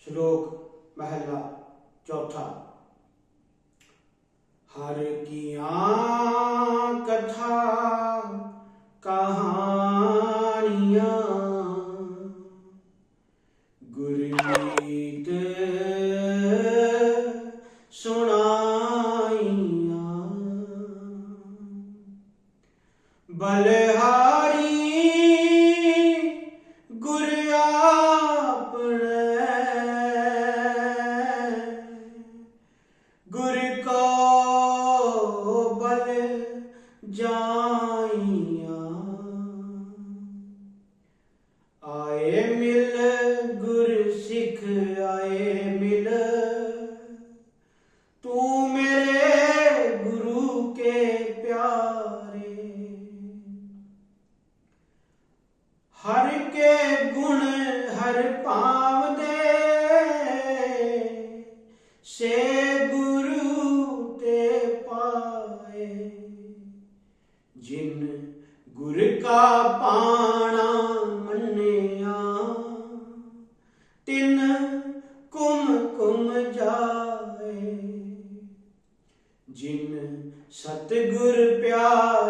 ਸ਼ਲੋਕ ਮਹਿਲਾ ਚੌਥਾ। ਹਰ ਕੀਆਂ ਕਥਾ ਕਹਾਣੀਆਂ। ਗੁਰਮੀਤ ਸੁਣਾਈਆਂ। ਬਲਹਾ ਗੁਰ ਕੋ ਬਲ ਜਾਈਆਂ। ਆਏ ਮਿਲ ਗੁਰ ਸਿੱਖ, ਆਏ ਮਿਲ। ਤੂੰ ਮੇਰੇ ਗੁਰੂ ਕੇ ਪਿਆਰੇ। ਹਰ ਕੇ ਗੁਣ ਹਰ ਭਾਵ ਦੇ ਜਿਨ ਗੁਰ ਕਾ ਪਾਣਾ ਮੰਨਿਆ ਤਿਨ ਕੁਮ ਕੁਮ ਜਾਏ। ਜਿਨ ਸਤਿਗੁਰ ਪਿਆਰਾ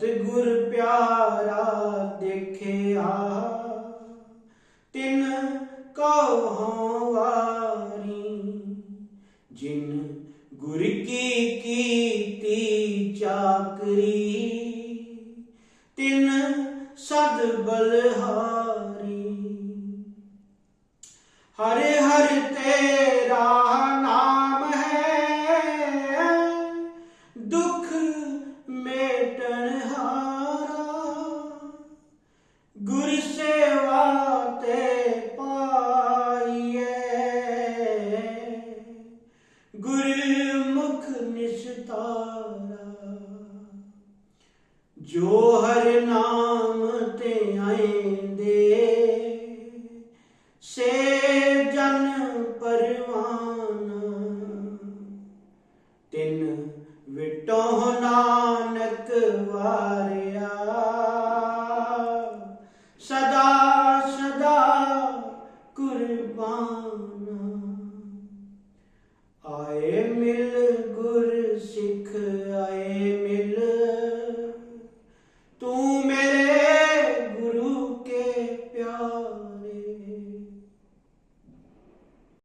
ਸਤਿਗੁਰ ਪਿਆਰਾ ਦੇਖਿਆ, ਤਿਨ ਕੋ ਵਾਰੀ, ਜਿਨ ਗੁਰ ਕੀ ਕੀਤੀ ਚਾਕਰੀ, ਤਿਨ ਸਦ ਬਲਹਾਰੀ। ਹਰੇ ਹਰ ਤੇ ਗੁਰਮੁਖ ਨਿਸਤਾਰਾ। ਜੋ ਹਰ ਨਾਮ ਤੇ ਆਏਂਦੇ, ਸੇ ਜਨ ਪਰਵਾਨ। ਤਿੰਨ ਵਿਟੋ ਨਾਨਕ ਵਾਰਿਆ। ਸਦਾ ਸਦਾ ਕੁਰਬਾਨਾ। ਆਏ ਮਿਲ ਗੁਰ ਸਿੱਖ ਆਏ